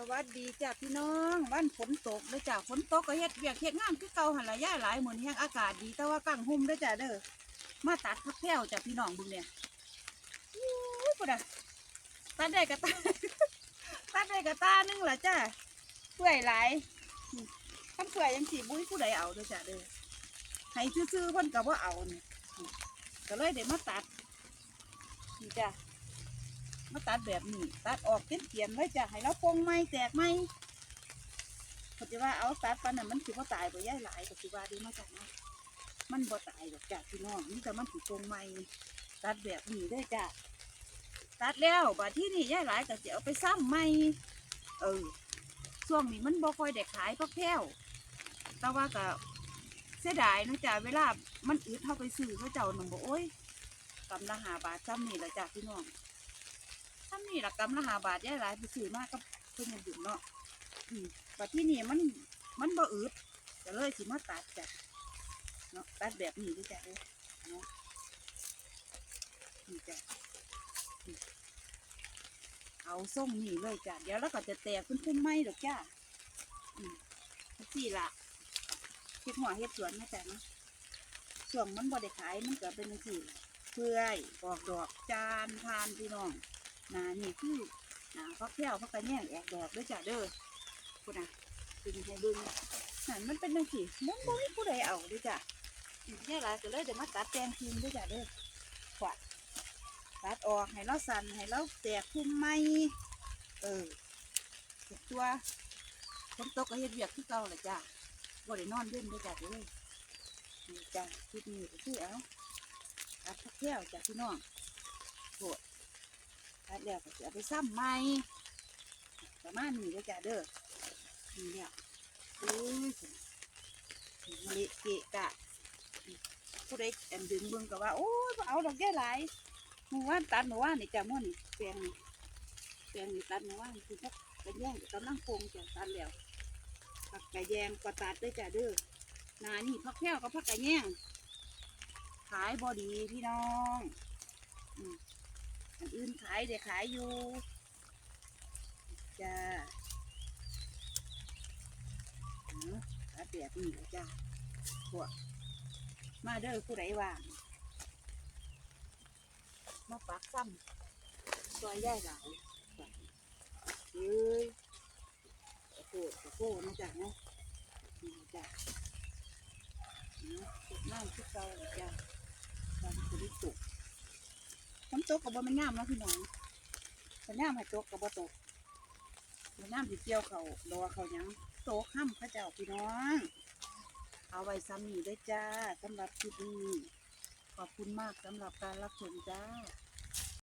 สวัสดีจ้าพี่น้องบ้านฝนตกเลยจ้าฝนตกก็เฮ็ดเวียกเฮ็ดงานคือเก่าหันละย่าหลายเหมือนแห้งอากาศดีแต่ว่ากังหุ่มเด้จ้าเด้อมาตัดพักแพ้วจ้าพี่น้องเบึงเนี่ยอู้ปะดะตัดได้กระตาตัดได้กระตาหนึงละจ้าเปื่อยหลายอืมคำเปื่อยยังสีบุ้ยผู้ใดเอาเด้อจ้าเด้อให้ซื่อๆเพิ่นก็บ่เอาเนี่อืมก็เลยได้มาตัดนี่จ้า มาตัดแบบนี้ ตัดออกเต็มเกียนไว้จะให้เราปงไม้แตกไม้เขาจะว่าเอาตัดปันน่ะมันสิบ่ตายบ่ย่ายหลายก็สิว่าดีมาจากนะมันบ่ตายดอกจ้ะพี่น้องนี่แต่มันสิปงไม้ตัดแบบนี้ได้จ้ะตัดแล้วบัดที่นี่ย่ายหลายก็สิเอาไปซ้ำไม้เออช่วงนี้มันบ่ค่อยได้ขายพักแพ้วแต่ว่าก็เสียดายนะจ้ะเวลามันอึดเท่าไปซื้อเขาเจ้าหนุ่มบอกโอ้ยกำละหาบาทซ้ำนี่แหละจ้ะพี่น้อง ถ้านี่ละกำละหาบาทย่ายหลายไปซื้อมากก็เพิ่นยังดื่มเนาะอืมบัดที่นี่มันมันบ่อืดก็เลยสิมาตัดจ้ะเนาะตัดแบบนี้ด้วยจ้ะเนาะนี่จ้ะเอาส่งนี่เลยจ้ะเดี๋ยวแล้วก็จะแตกเป็นพุ่มไม้ดอกจ้ะอืมสี่ละเฮ็ดหัวเฮ็ดสวนนะจ้ะเนาะช่วงมันบ่ได้ขายมันเก็เป็นจังซี่เพื่อยออกดอกจานทานพี่น้อง นานี่คือนาพักแก้วพักกระแยงแอกแดอกด้วยจ้ะเด้อพูดนะดึงให้เบึงนั่นมันเป็นจังซี่มันบ่มีผู้ใดเอาด้วยจ้ะแย่หลายก็เลยเดี๋ยวมาตัดแตงทิ้งด้วยจ้ะเด้อขวดตัดออกให้เราสั่นให้เราแตกคุ้มไหมเออเก็บตัวฝนตกก็เฮ็ดเวียกคือเก่าแหละจ้ะบ่ได้นอนเล่นด้วยจ้ะเด้อนี่จ้ะคลิปนี้ก็คือเอาตัดพักแก้วจ้ะพี่น้องโห ตัดแล้วก็จะเอาไปซ้ำใหม่ประมาณนี้เลยจ้ะเด้อนี่เนี่ยอุ้ยมะลิเกะกะผู้ใดแอนดึงเบิ่งก็ว่าโอ้ยเอาดอกแย่หลายหมู่ว่านตัดหมู่ว่านนี่จ้ะม่วนนี่แปลงนี่แปลงนี่ตัดหมู่ว่านคือพักกระแยงกำลังโคงจ้ะตัดแล้วพักกระแยงก็ตัดด้วยจ้ะเด้อนานี่พักแพ้วกับพักกระแยงขายบอดีพี่น้อง อืม อันอื่นขายเดี๋ยวขายอยู่จ้าเนาะขายแบบนี้จ้าพวกมาเด้อผู้ใดว่างมาปักซ้ำซอยย่ายหลายเอ้ยโอ้โหโอ้โหนะจ๊ะเนาะนี่จ้ะเนาะน้ำที่เก่าจ้ะตอนคุณได้ตกฝน ตกกับบ่มันงามเนาะพี่น้องฝนงามให้ตกกับบ่ตกฝนงามสิเกี่ยวเขาดอเขาหยังตกห้ำพระเจ้าพี่น้อง เอาไว้ซ้ำนี่ด้จ้าสำหรับคลิปนี้ขอบคุณมากสำหรับการรับชมจ้า